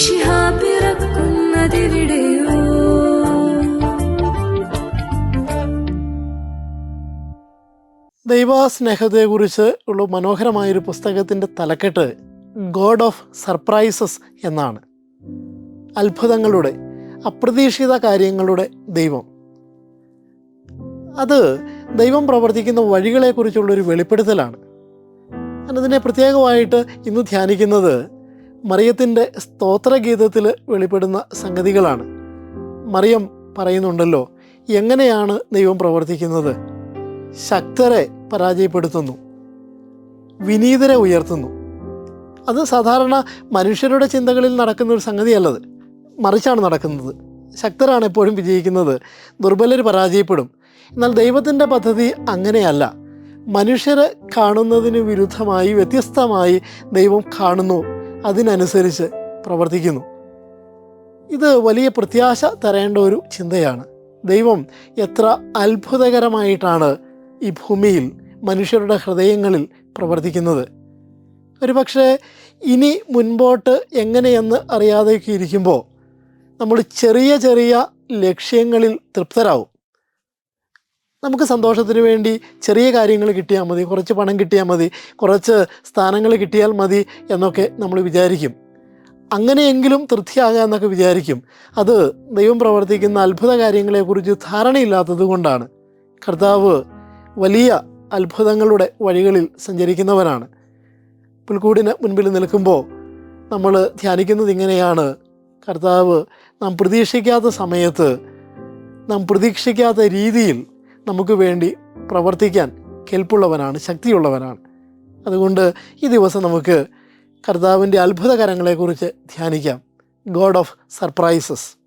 ശിഹാ പിറക്കുന്നതിവിടെയോ ദൈവസ്നേഹത്തെക്കുറിച്ച് ഉള്ള മനോഹരമായൊരു പുസ്തകത്തിന്റെ തലക്കെട്ട് ഗോഡ് ഓഫ് സർപ്രൈസസ് എന്നാണ്. അത്ഭുതങ്ങളുടെ അപ്രതീക്ഷിത കാര്യങ്ങളുടെ ദൈവം. അത് ദൈവം പ്രവർത്തിക്കുന്ന വഴികളെക്കുറിച്ചുള്ളൊരു വെളിപ്പെടുത്തലാണ്. അതിനെ പ്രത്യേകമായിട്ട് ഇന്ന് ധ്യാനിക്കുന്നത് മറിയത്തിന്റെ സ്തോത്രഗീതത്തിൽ വെളിപ്പെടുന്ന സംഗതികളാണ്. മറിയം പറയുന്നുണ്ടല്ലോ എങ്ങനെയാണ് ദൈവം പ്രവർത്തിക്കുന്നത്? ശക്തരെ പരാജയപ്പെടുത്തുന്നു വിനീതരെ ഉയർത്തുന്നു. അത് സാധാരണ മനുഷ്യരുടെ ചിന്തകളിൽ നടക്കുന്ന ഒരു സംഗതിയല്ലത്. മറിച്ചാണ് നടക്കുന്നത്. ശക്തരാണ് എപ്പോഴും വിജയിക്കുന്നത്. ദുർബലർ പരാജയപ്പെടും. എന്നാൽ ദൈവത്തിന്റെ പദ്ധതി അങ്ങനെയല്ല. മനുഷ്യരെ കാണുന്നതിന് വിരുദ്ധമായി വ്യത്യസ്തമായി ദൈവം കാണുന്നു അതിനനുസരിച്ച് പ്രവർത്തിക്കുന്നു. ഇത് വലിയ പ്രത്യാശ തരേണ്ട ഒരു ചിന്തയാണ്. ദൈവം എത്ര അത്ഭുതകരമായിട്ടാണ് ഈ ഭൂമിയിൽ മനുഷ്യരുടെ ഹൃദയങ്ങളിൽ പ്രവർത്തിക്കുന്നത്. ഒരുപക്ഷെ ഇനി മുൻപോട്ട് എങ്ങനെയെന്ന് അറിയാതെയൊക്കെ ഇരിക്കുമ്പോൾ നമ്മൾ ചെറിയ ചെറിയ ലക്ഷ്യങ്ങളിൽ തൃപ്തരാകും നമുക്ക് സന്തോഷത്തിന് വേണ്ടി ചെറിയ കാര്യങ്ങൾ കിട്ടിയാൽ മതി കുറച്ച് പണം കിട്ടിയാൽ മതി കുറച്ച് സ്ഥാനങ്ങൾ കിട്ടിയാൽ മതി എന്നൊക്കെ നമ്മൾ വിചാരിക്കും. അങ്ങനെയെങ്കിലും തൃപ്തിയാകാം എന്നൊക്കെ വിചാരിക്കും. അത് ദൈവം പ്രവർത്തിക്കുന്ന അത്ഭുത കാര്യങ്ങളെക്കുറിച്ച് ധാരണയില്ലാത്തത് കൊണ്ടാണ്. കർത്താവ് വലിയ അത്ഭുതങ്ങളുടെ വഴികളിൽ സഞ്ചരിക്കുന്നവനാണ് പുൽക്കൂടിന് മുൻപിൽ നിൽക്കുമ്പോൾ നമ്മൾ ധ്യാനിക്കുന്നത് ഇങ്ങനെയാണ്. കർത്താവ് നാം പ്രതീക്ഷിക്കാത്ത സമയത്ത് നാം പ്രതീക്ഷിക്കാത്ത രീതിയിൽ നമുക്ക് വേണ്ടി പ്രവർത്തിക്കാൻ കെൽപ്പുള്ളവനാണ് ശക്തിയുള്ളവനാണ്. അതുകൊണ്ട് ഈ ദിവസം നമുക്ക് കർത്താവിന്റെ അത്ഭുതകരങ്ങളെക്കുറിച്ച് ധ്യാനിക്കാം. God of surprises.